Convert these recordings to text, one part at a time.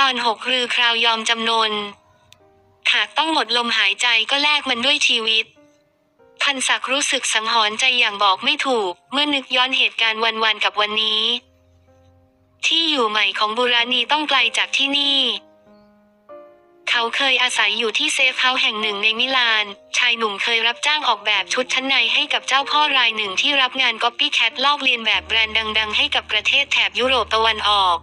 ตอนหกรือคราวยอมจำนน หากต้องหมดลมหายใจก็แลกมันด้วยชีวิต พันศักรู้สึกสังหรณ์ใจอย่างบอกไม่ถูก เมื่อนึกย้อนเหตุการณ์วันๆกับวันนี้ ที่อยู่ใหม่ของบุราณีต้องไกลจากที่นี่เขาเคยอาศัยอยู่ที่เซฟเฮาส์แห่งหนึ่งในมิลาน ชายหนุ่มเคยรับจ้างออกแบบชุดชั้นในให้กับเจ้าพ่อรายหนึ่งที่รับงานก๊อปปี้แคทลอกเลียนแบบแบรนด์ดัง ๆ ให้กับประเทศแถบยุโรปตะวันออก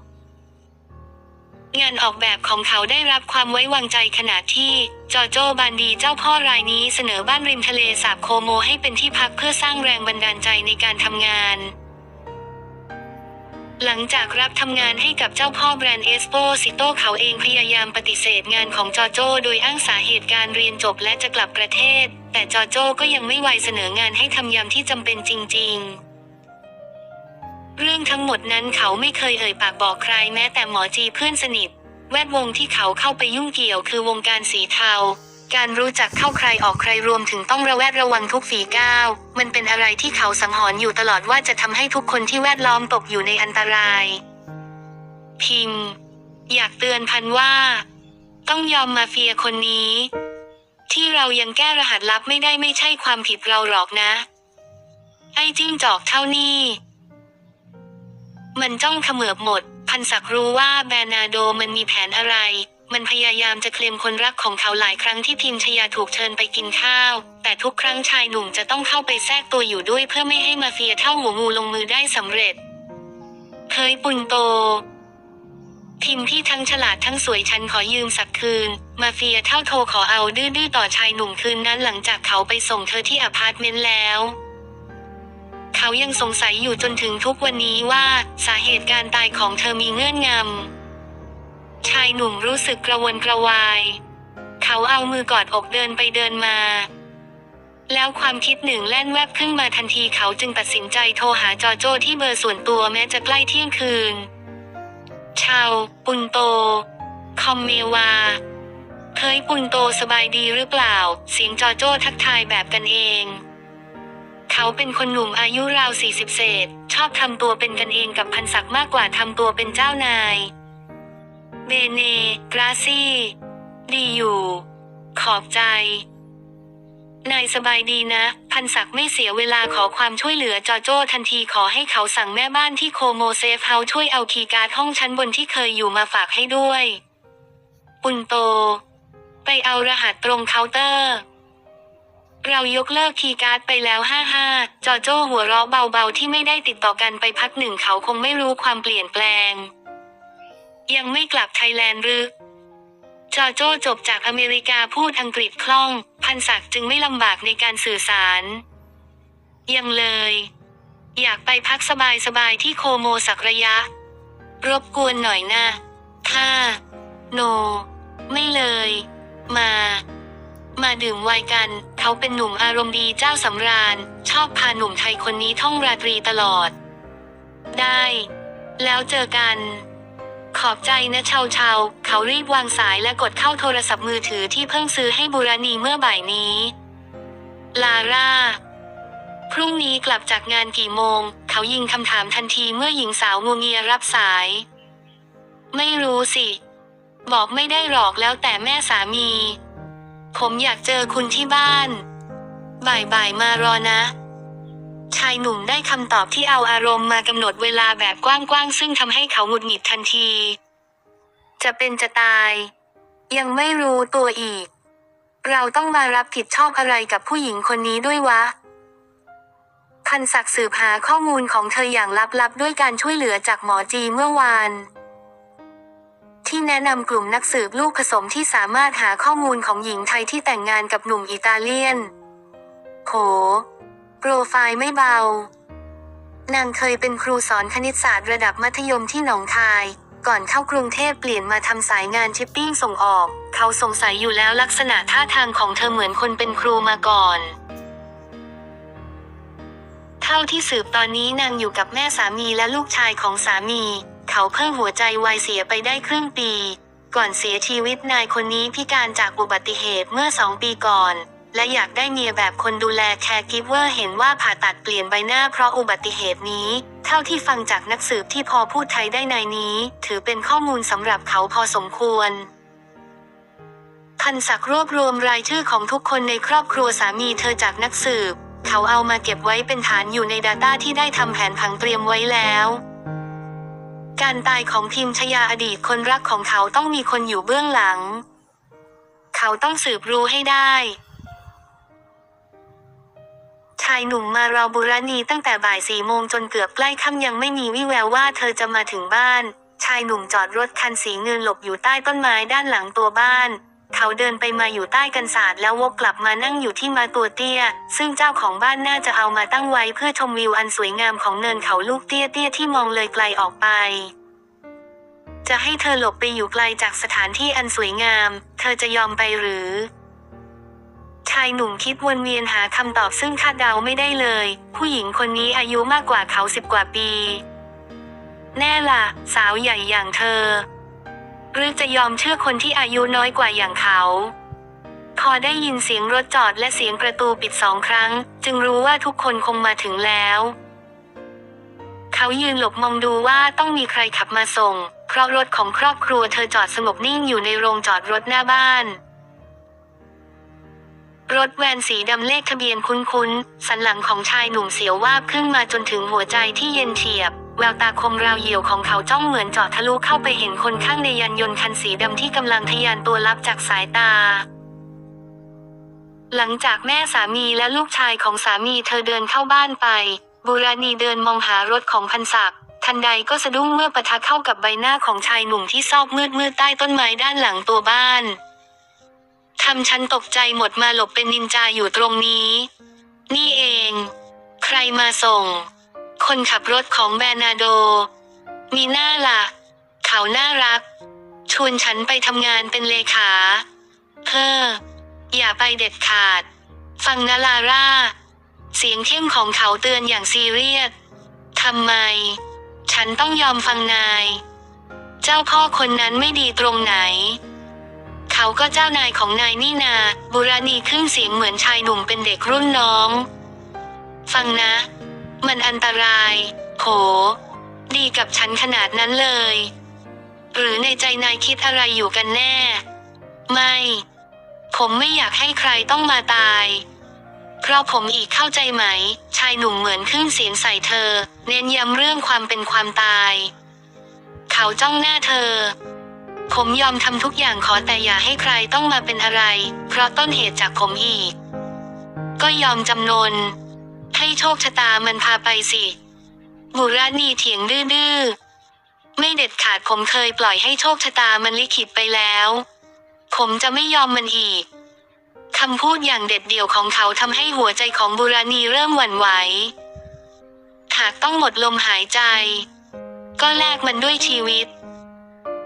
งานออกแบบของเขาได้รับความไว้วางใจขณะที่ จอโจบานดีเจ้าพ่อรายนี้เสนอบ้านริมทะเลสาบโคโมให้เป็นที่พักเพื่อสร้างแรงบันดาลใจในการทำงานหลังจากรับทำงานให้กับเจ้าพ่อแบรนด์เอสโปซิโตเขาเองพยายามปฏิเสธงานของจอโจโดยอ้างสาเหตุการเรียนจบและจะกลับประเทศ แต่จอโจก็ยังไม่ไวเสนองานให้ทำยามที่จำเป็นจริง ๆ เรื่องทั้งหมดนั้นเขาไม่เคยเอ่ยปากบอกใครแม้แต่หมอจีเพื่อนสนิท แวดวงที่เขาเข้าไปยุ่งเกี่ยวคือวงการสีเทา การรู้จักเข้าใครออกใครรวมถึงต้องระแวดระวังทุกฝีก้าว มันเป็นอะไรที่เขาสังหรณ์อยู่ตลอดว่าจะทำให้ทุกคนที่แวดล้อมตกอยู่ในอันตราย พิมพ์ อยากเตือนพันว่า ต้องยอมมาเฟียคนนี้ ที่เรายังแก้รหัสลับไม่ได้ไม่ใช่ความผิดเราหรอกนะ ไอ้จิ้งจอกเท่านี้ มันจ้องเขมือบหมด พันศักดิ์รู้ว่าแบรนาโดมันมีแผนอะไร มันพยายามจะเคลมคนรักของเขาหลายครั้งที่พิมชยาถูกเชิญไปกินข้าว แต่ทุกครั้งชายหนุ่มจะต้องเข้าไปแทรกตัวอยู่ด้วยเพื่อไม่ให้มาเฟียเท่าหัวงูลงมือได้สำเร็จ เคยปุนโตพิมพ์ที่ทั้งฉลาดทั้งสวยฉันขอยืมสักคืน มาเฟียเท่าโทรขอเอาดื้อๆต่อชายหนุ่มคืนนั้นหลังจากเขาไปส่งเธอที่อพาร์ตเมนต์แล้ว เขายังสงสัยอยู่จนถึงทุกวันนี้ว่าสาเหตุการตายของเธอมีเงื่อนงำ ชายหนุ่มรู้สึกกระวนกระวาย เขาเอามือกอดอกเดินไปเดินมา แล้วความคิดหนึ่งแล่นแวบขึ้นมาทันทีเขาจึงตัดสินใจโทรหาจอโจ้ที่เบอร์ส่วนตัวแม้จะใกล้เที่ยงคืน ชาว ปุนโต คอมเมวาเคยปุนโตสบายดีหรือเปล่า เสียงจอโจ้ทักทายแบบกันเอง เขาเป็นคนหนุ่มอายุราวสี่สิบเศษ ชอบทำตัวเป็นกันเองกับพันศักดิ์มากกว่าทำตัวเป็นเจ้านาย เบเนกราซี่ ดีอยู่ ขอบใจ นายสบายดีนะ พันศักดิ์ไม่เสียเวลาขอความช่วยเหลือจอโจ้ทันทีขอให้เขาสั่งแม่บ้านที่โคโมเซฟเฮาช่วยเอาคีย์การ์ดห้องชั้นบนที่เคยอยู่มาฝากให้ด้วย ปุนโต ไปเอารหัสตรงเคาน์เตอร์ เรายกเลิกคีย์การ์ดไปแล้วห้าห้าจอโจ้หัวเราะเบาๆ ที่ไม่ได้ติดต่อกันไปพักหนึ่งเขาคงไม่รู้ความเปลี่ยนแปลง ยังไม่กลับไทยแลนด์หรือ จอโจ้จบจากอเมริกาพูดอังกฤษคล่อง พันศักดิ์จึงไม่ลำบากในการสื่อสาร ยังเลย อยากไปพักสบายๆที่โคโมสักระยะ รบกวนหน่อยนะถ้าโน ไม่เลย มา มาดื่มไวน์กัน เขาเป็นหนุ่มอารมณ์ดีเจ้าสำราญ ชอบพาหนุ่มไทยคนนี้ท่องราตรีตลอด ได้ แล้วเจอกัน ขอบใจนะชาเชาวเขารีบวางสายและกดเข้าโทรศัพท์มือถือที่เพิ่งซื้อให้บุราณีเมื่อบ่ายนี้ ลาร่า พรุ่งนี้กลับจากงานกี่โมง เขายิงคำถามทันทีเมื่อหญิงสาวงูเงียรับสาย ไม่รู้สิ บอกไม่ได้หรอกแล้วแต่แม่สามี ผมอยากเจอคุณที่บ้าน บ่ายๆมารอนะ ชายหนุ่มได้คำตอบที่เอาอารมณ์มากำหนดเวลาแบบกว้างๆ ซึ่งทำให้เขาหงุดหงิดทันที จะเป็นจะตาย ยังไม่รู้ตัวอีก เราต้องมารับผิดชอบอะไรกับผู้หญิงคนนี้ด้วยวะพันศักดิ์สืบหาข้อมูลของเธออย่างลับๆ ด้วยการช่วยเหลือจากหมอจีเมื่อวาน ที่แนะนำกลุ่มนักสืบลูกผสมที่สามารถหาข้อมูลของหญิงไทยที่แต่งงานกับหนุ่มอิตาเลียน โห โปรไฟล์ไม่เบา นางเคยเป็นครูสอนคณิตศาสตร์ระดับมัธยมที่หนองคาย ก่อนเข้ากรุงเทพเปลี่ยนมาทำสายงานชิปปิ้งส่งออก เขาสงสัยอยู่แล้วลักษณะท่าทางของเธอเหมือนคนเป็นครูมาก่อนเท่าที่สืบตอนนี้นางอยู่กับแม่สามีและลูกชายของสามี เขาเพิ่งหัวใจวายเสียไปได้ครึ่งปี ก่อนเสียชีวิตนายคนนี้พิการจากอุบัติเหตุเมื่อสองปีก่อน และอยากได้เมียแบบคนดูแลแคร์กิฟเวอร์เห็นว่าผ่าตัดเปลี่ยนใบหน้าเพราะอุบัติเหตุนี้ เท่าที่ฟังจากนักสืบที่พอพูดไทยได้ในนี้ ถือเป็นข้อมูลสำหรับเขาพอสมควรพันศักรวบรวมรายชื่อของทุกคนในครอบครัวสามีเธอจากนักสืบ เขาเอามาเก็บไว้เป็นฐานอยู่ใน Data ที่ได้ทำแผนผังเตรียมไว้แล้ว การตายของพิมชยาอดีตคนรักของเขาต้องมีคนอยู่เบื้องหลัง เขาต้องสืบรู้ให้ได้ ชายหนุ่มมาราบุรณีตั้งแต่บ่ายสี่โมงจนเกือบใกล้ค่ำยังไม่มีวี่แววว่าเธอจะมาถึงบ้าน ชายหนุ่มจอดรถคันสีเงินหลบอยู่ใต้ต้นไม้ด้านหลังตัวบ้าน เขาเดินไปมาอยู่ใต้กันศาสตร์แล้ววกกลับมานั่งอยู่ที่มาตัวเตี้ย ซึ่งเจ้าของบ้านน่าจะเอามาตั้งไว้เพื่อชมวิวอันสวยงามของเนินเขาลูกเตี้ยเตี้ยที่มองเลยไกลออกไปจะให้เธอหลบไปอยู่ไกลจากสถานที่อันสวยงาม เธอจะยอมไปหรือ ชายหนุ่มคิดวนเวียนหาคำตอบซึ่งคาดเดาไม่ได้เลย ผู้หญิงคนนี้อายุมากกว่าเขาสิบกว่าปี แน่ล่ะ สาวใหญ่อย่างเธอ หรือจะยอมเชื่อคนที่อายุน้อยกว่าอย่างเขา พอได้ยินเสียงรถจอดและเสียงประตูปิดสองครั้ง จึงรู้ว่าทุกคนคงมาถึงแล้ว เขายืนหลบมองดูว่าต้องมีใครขับมาส่ง เพราะรถของครอบครัวเธอจอดสงบนิ่งอยู่ในโรงจอดรถหน้าบ้านรถแวนสีดำเลขทะเบียนคุ้นๆ สันหลังของชายหนุ่มเสียววาบขึ้นมาจนถึงหัวใจที่เย็นเฉียบ แววตาคมราวเหยี่ยวของเขาจ้องเหมือนเจาะทะลุเข้าไปเห็นคนข้างในยานยนต์คันสีดำที่กำลังทะยานตัวลับจากสายตา หลังจากแม่สามีและลูกชายของสามีเธอเดินเข้าบ้านไป บุราณีเดินมองหารถของพันศักดิ์ทันใดก็สะดุ้งเมื่อปะทะเข้ากับใบหน้าของชายหนุ่มที่ซอกมืดมืดใต้ต้นไม้ด้านหลังตัวบ้านทำฉันตกใจหมดมาหลบเป็นนินจาอยู่ตรงนี้ นี่เอง ใครมาส่ง คนขับรถของแบรนาโด มีหน้าล่ะเขาน่ารัก ชวนฉันไปทำงานเป็นเลขาเฮ้อ อย่าไปเด็ดขาด ฟังนะลาร่า เสียงเข้มของเขาเตือนอย่างซีเรียสทำไม ฉันต้องยอมฟังนาย เจ้าพ่อคนนั้นไม่ดีตรงไหน เขาก็เจ้านายของนายนี่นา บุราณีครึ่งเสียงเหมือนชายหนุ่มเป็นเด็กรุ่นน้อง ฟังนะ มันอันตราย โห ดีกับฉันขนาดนั้นเลย หรือในใจนายคิดอะไรอยู่กันแน่ ไม่ ผมไม่อยากให้ใครต้องมาตาย เพราะผมอีกเข้าใจไหม ชายหนุ่มเหมือนขึ้นเสียงใส่เธอ เน้นย้ำเรื่องความเป็นความตาย เขาจ้องหน้าเธอ ผมยอมทำทุกอย่างขอแต่อย่าให้ใครต้องมาเป็นอะไร เพราะต้นเหตุจากผมอีก ก็ยอมจำนน ให้โชคชะตามันพาไปสิบุราณีเถียงดื้อๆไม่เด็ดขาดผมเคยปล่อยให้โชคชะตามันลิขิตไปแล้ว ผมจะไม่ยอมมันอีกคำพูดอย่างเด็ดเดี่ยวของเขาทำให้หัวใจของบุราณีเริ่มหวั่นไหว หากต้องหมดลมหายใจ ก็แลกมันด้วยชีวิต